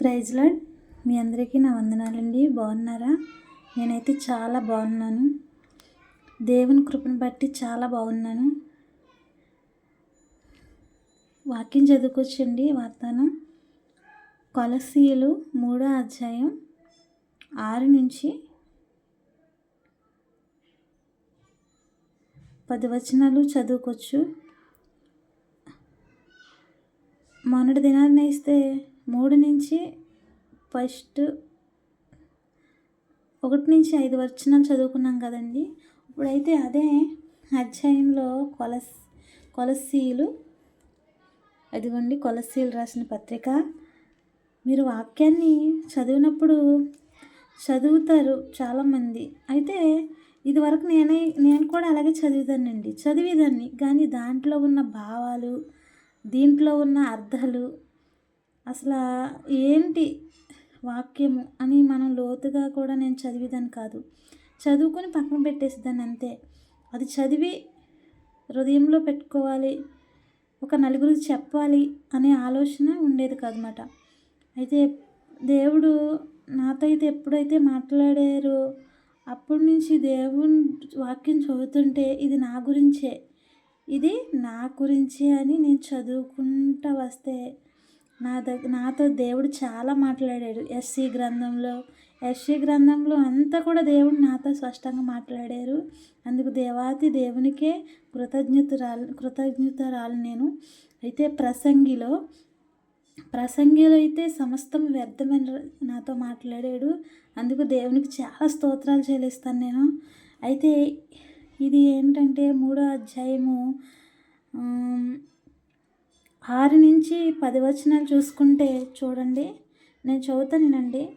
ప్రైజ్లాడ్ మీ అందరికీ నా వందనాలండి. బాగున్నారా? నేనైతే చాలా బాగున్నాను. దేవుని కృపను బట్టి చాలా బాగున్నాను. వాక్యం చదువుకొచ్చండి వార్తానం కొలసీలు మూడో అధ్యాయం ఆరు నుంచి పది వచనాలు చదువుకోవచ్చు. మొన్నటి దినాన్ని ఇస్తే మూడు నుంచి ఫస్ట్ ఒకటి నుంచి ఐదు వచనాలు చదువుకున్నాం కదండి. ఇప్పుడైతే అదే అధ్యాయంలో కొలస్ కొలసీలు అదిగోండి కొలసీలు రాసిన పత్రిక. మీరు వాక్యాన్ని చదివినప్పుడు చదువుతారు చాలామంది. అయితే ఇదివరకు నేనే నేను కూడా అలాగే చదివేదానండి చదివేదాన్ని. కానీ దాంట్లో ఉన్న భావాలు దీంట్లో ఉన్న అర్థాలు అసలు ఏంటి వాక్యము అని మనం లోతుగా కూడా నేను చదివేదాన్ని కాదు. చదువుకొని పక్కన పెట్టేసేదాన్ని అంతే. అది చదివి హృదయంలో పెట్టుకోవాలి ఒక నలుగురికి చెప్పాలి అనే ఆలోచన ఉండేది కాదనమాట అయితే దేవుడు నాతో అయితే ఎప్పుడైతే మాట్లాడారో అప్పటి నుంచి దేవుని వాక్యం చదువుతుంటే ఇది నా గురించే ఇది నా గురించే అని నేను చదువుకుంటా వస్తే నా దగ్గర నాతో దేవుడు చాలా మాట్లాడాడు. ఎస్సీ గ్రంథంలో ఎస్సీ గ్రంథంలో అంతా కూడా దేవుడు నాతో స్పష్టంగా మాట్లాడారు. అందుకు దేవాతి దేవునికే కృతజ్ఞతరాలు కృతజ్ఞతరాలు నేను. అయితే ప్రసంగిలో ప్రసంగిలో అయితే సమస్తం వ్యర్థమైన నాతో మాట్లాడాడు. అందుకు దేవునికి చాలా స్తోత్రాలు చెల్లిస్తాను నేను. అయితే ఇది ఏంటంటే మూడో అధ్యాయము ఆరు నుంచి పది వచనాలు చూసుకుంటే చూడండి నేను చదువుతానండి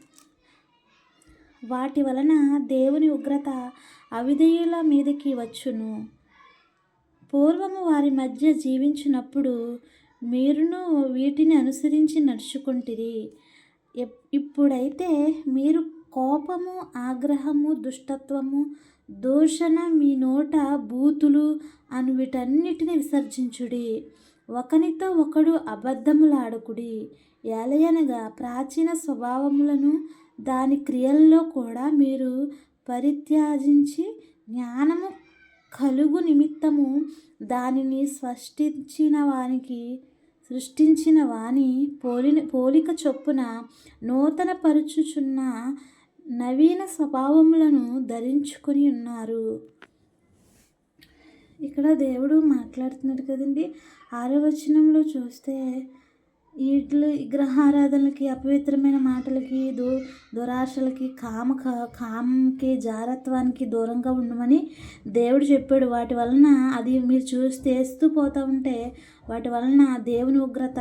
వాటి వలన దేవుని ఉగ్రత అవిధేయుల మీదకి వచ్చును. పూర్వము వారి మధ్య జీవించినప్పుడు మీరును వీటిని అనుసరించి నడుచుకుంటురి. ఇప్పుడైతే మీరు కోపము ఆగ్రహము దుష్టత్వము దూషణ మీ నోట బూతులు అను వీటన్నిటిని విసర్జించుడి. ఒకనితో ఒకడు అబద్ధములాడుకుడి. ఎలయనగా ప్రాచీన స్వభావములను దాని క్రియల్లో కూడా మీరు పరిత్యాజించి జ్ఞానము కలుగు నిమిత్తము దానిని స్పష్టించిన వానికి సృష్టించిన వాణి పోలి పోలిక చొప్పున నూతన పరుచుచున్న నవీన స్వభావములను ధరించుకొని ఉన్నారు. ఇక్కడ దేవుడు మాట్లాడుతున్నాడు కదండి. ఆరో వచనంలో చూస్తే వీటి విగ్రహారాధనలకి అపవిత్రమైన మాటలకి దు దురాశలకి కామ కామకి జారత్వానికి దూరంగా ఉండమని దేవుడు చెప్పాడు. వాటి వలన అది మీరు చూసి తెస్తూ పోతూ ఉంటే వాటి వలన దేవుని ఉగ్రత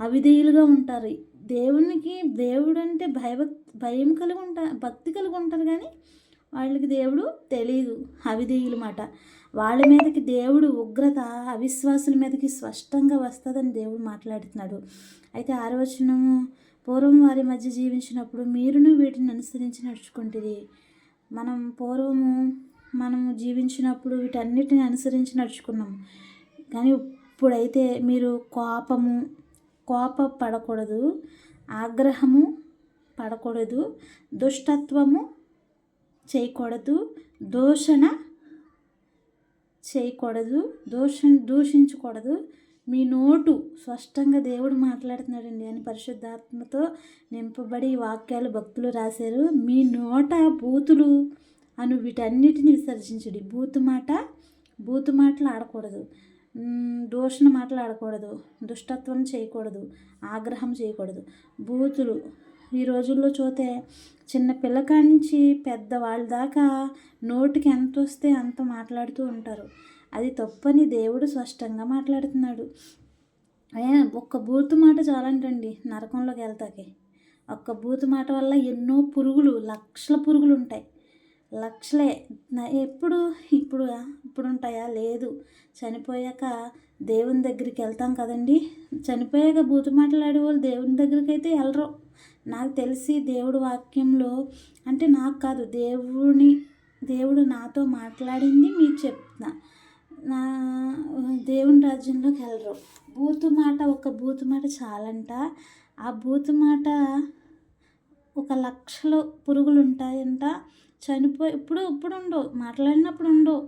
అవిధేయులుగా ఉంటారు. దేవునికి దేవుడు అంటే భయభక్ భయం కలిగి ఉంటా భక్తి కలిగి ఉంటారు కానీ వాళ్ళకి దేవుడు తెలియదు అవిధేయులు మాట వాళ్ళ మీదకి దేవుడు ఉగ్రత అవిశ్వాసుల మీదకి స్పష్టంగా వస్తుందని దేవుడు మాట్లాడుతున్నాడు. అయితే ఆరవచనము పూర్వం వారి మధ్య జీవించినప్పుడు మీరును వీటిని అనుసరించి నడుచుకుంటుంది మనం పూర్వము మనము జీవించినప్పుడు వీటన్నిటిని అనుసరించి నడుచుకున్నాము కానీ ఇప్పుడైతే మీరు కోపము కోప పడకూడదు ఆగ్రహము పడకూడదు దుష్టత్వము చేయకూడదు. దూషణ చేయకూడదు. దూష దూషించకూడదు. మీ నోటు స్పష్టంగా దేవుడు మాట్లాడుతున్నాడండి అని పరిశుద్ధాత్మతో నింపబడి వాక్యాలు భక్తులు రాశారు. మీ నోట బూతులు అను వీటన్నిటిని విసర్జించడి. బూతు మాట బూతు మాటలు ఆడకూడదు. దూషణ మాటలు ఆడకూడదు. దుష్టత్వం చేయకూడదు. ఆగ్రహం చేయకూడదు. బూతులు ఈ రోజుల్లో చూస్తే చిన్న పిల్లకాడి నుంచి పెద్దవాళ్ళ దాకా నోటికి ఎంత వస్తే అంత మాట్లాడుతూ ఉంటారు. అది తప్పని దేవుడు స్పష్టంగా మాట్లాడుతున్నాడు. ఒక్క బూతు మాట చాలంటండి నరకంలోకి వెళ్తాకి. ఒక్క బూతు మాట వల్ల ఎన్నో పురుగులు లక్షల పురుగులు ఉంటాయి లక్షలే. ఎప్పుడు ఇప్పుడు ఇప్పుడు ఉంటాయా లేదు. చనిపోయాక దేవుని దగ్గరికి వెళ్తాం కదండి. చనిపోయాక బూతు మాట్లాడే వాళ్ళు దేవుని దగ్గరికి అయితే వెళ్ళరు నాకు తెలిసి దేవుడు వాక్యంలో అంటే నాకు కాదు దేవుని దేవుడు నాతో మాట్లాడింది మీకు చెప్తున్నా. నా దేవుని రాజ్యంలోకి వెళ్ళరు బూతు మాట ఒక బూతు మాట చాలంట. ఆ బూతు మాట ఒక లక్షలు పురుగులు ఉంటాయంట చనిపోయి ఇప్పుడు ఇప్పుడు ఉండవు మాట్లాడినప్పుడు ఉండవు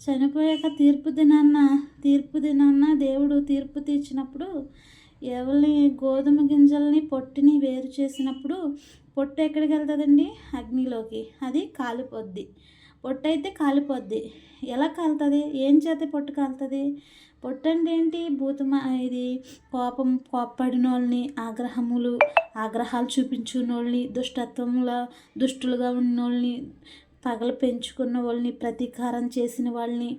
చనిపోయాక తీర్పు దినాన్న తీర్పు దినాన్న దేవుడు తీర్పు తీర్చినప్పుడు ఎవరిని గోధుమ గింజల్ని పొట్టిని వేరు చేసినప్పుడు పొట్టు ఎక్కడికి వెళ్తుందండి అగ్నిలోకి. అది కాలిపోద్ది. పొట్టు అయితే కాలిపోద్ది. ఎలా కాలుతుంది? ఏం చేత పొట్టు కాలుతుంది? పొట్టు అంటే ఏంటి భూతమ ఇది కోపం కోప్పడిన వాళ్ళని ఆగ్రహములు ఆగ్రహాలు చూపించుకున్న వాళ్ళని దుష్టత్వంలో దుష్టులుగా ఉన్న వాళ్ళని పగలు పెంచుకున్న వాళ్ళని ప్రతీకారం చేసిన వాళ్ళని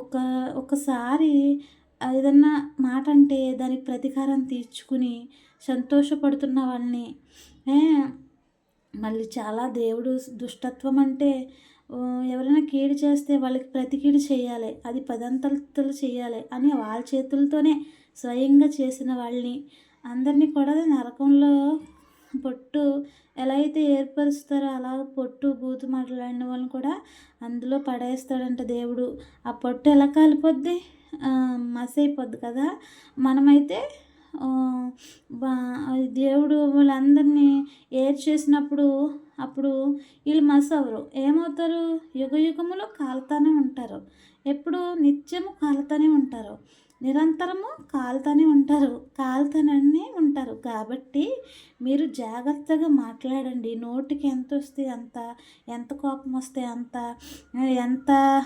ఒక ఒకసారి ఏదన్నా మాట అంటే దానికి ప్రతీకారం తీర్చుకుని సంతోషపడుతున్న వాళ్ళని మళ్ళీ చాలా దేవుడు దుష్టత్వం అంటే ఎవరైనా కీడు చేస్తే వాళ్ళకి ప్రతి కీడు చేయాలి. అది పదంతలు చేయాలి అని వాళ్ళ చేతులతోనే స్వయంగా చేసిన వాళ్ళని అందరినీ కూడా నరకంలో పొట్టు ఎలా అయితే ఏర్పరుస్తారో అలా పొట్టు బూతు మాట్లాడిన వాళ్ళని కూడా అందులో పడేస్తాడంట దేవుడు. ఆ పొట్టు ఎలా కాలిపోద్ది? మసైపోద్ది అయిపోద్ది కదా? మనమైతే దేవుడు వాళ్ళందరినీ ఏర్ చేసినప్పుడు అప్పుడు వీళ్ళు మస్ ఏమవుతారు? యుగ యుగములో కాలుతానే ఉంటారు. ఎప్పుడు? నిత్యము కాలుతానే ఉంటారు. నిరంతరము కాలుతానే ఉంటారు. కాలుతానే ఉంటారు. కాబట్టి మీరు జాగ్రత్తగా మాట్లాడండి. నోటికి ఎంత వస్తే అంత ఎంత కోపం వస్తే అంత ఎంత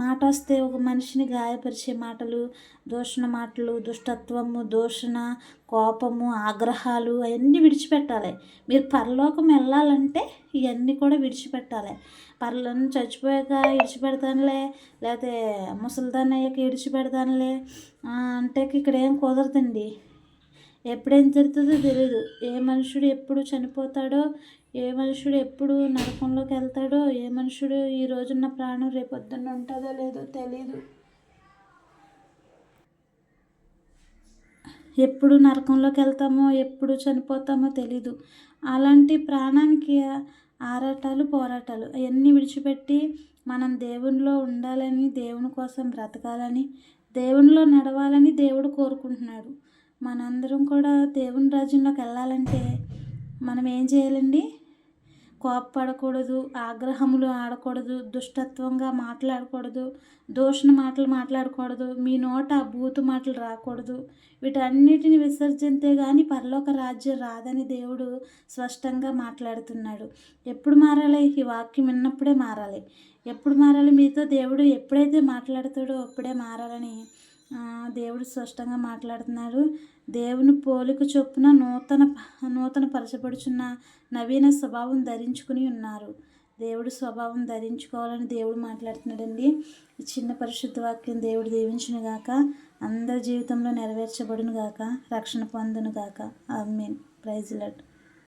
మాట వస్తే ఒక మనిషిని గాయపరిచే మాటలు దూషణ మాటలు దుష్టత్వము దూషణ కోపము ఆగ్రహాలు అవన్నీ విడిచిపెట్టాలి. మీరు పరలోకం వెళ్ళాలంటే ఇవన్నీ కూడా విడిచిపెట్టాలి. పర్లను చచ్చిపోయాక విడిచిపెడతానులే లేకపోతే ముసలిదాన్ని అయ్యాక విడిచిపెడతానులే అంటే ఇక్కడ ఏం కుదరదండి. ఎప్పుడేం జరుగుతుందో తెలియదు ఏ మనుషుడు ఎప్పుడు చనిపోతాడో ఏ మనుషుడు ఎప్పుడు నరకంలోకి వెళ్తాడో ఏ మనుషుడు ఈ రోజున్న ప్రాణం రేపొద్దున్న ఉంటుందో లేదో తెలీదు. ఎప్పుడు నరకంలోకి వెళ్తామో ఎప్పుడు చనిపోతామో తెలీదు. అలాంటి ప్రాణానికి ఆరాటాలు పోరాటాలు అవన్నీ విడిచిపెట్టి మనం దేవునిలో ఉండాలని దేవుని కోసం బ్రతకాలని దేవునిలో నడవాలని దేవుడు కోరుకుంటున్నాడు. మనందరం కూడా దేవుని రాజ్యంలోకి వెళ్ళాలంటే మనం ఏం చేయాలండి? కోప్పడకూడదు ఆగ్రహములు ఆడకూడదు దుష్టత్వంగా మాట్లాడకూడదు దూషణ మాటలు మాట్లాడకూడదు మీ నోట బూతు మాటలు రాకూడదు. వీటన్నిటిని విసర్జింతే కానీ పరలోక రాజ్యం రాదని దేవుడు స్పష్టంగా మాట్లాడుతున్నాడు. ఎప్పుడు మారాలి? ఈ వాక్యం విన్నప్పుడే మారాలి. ఎప్పుడు మారాలి? మీతో దేవుడు ఎప్పుడైతే మాట్లాడతాడో అప్పుడే మారాలని దేవుడు స్పష్టంగా మాట్లాడుతున్నాడు దేవుని పోలిక చొప్పున నూతన నూతన పరచబడుచున్న నవీన స్వభావం ధరించుకుని ఉన్నారు. దేవుడు స్వభావం ధరించుకోవాలని దేవుడు మాట్లాడుతున్నాడండి. ఈ చిన్న పరిశుద్ధ వాక్యం దేవుడు దీవించును గాక. అందరి జీవితంలో నెరవేర్చబడును గాక. రక్షణ పొందును గాక. I mean praise let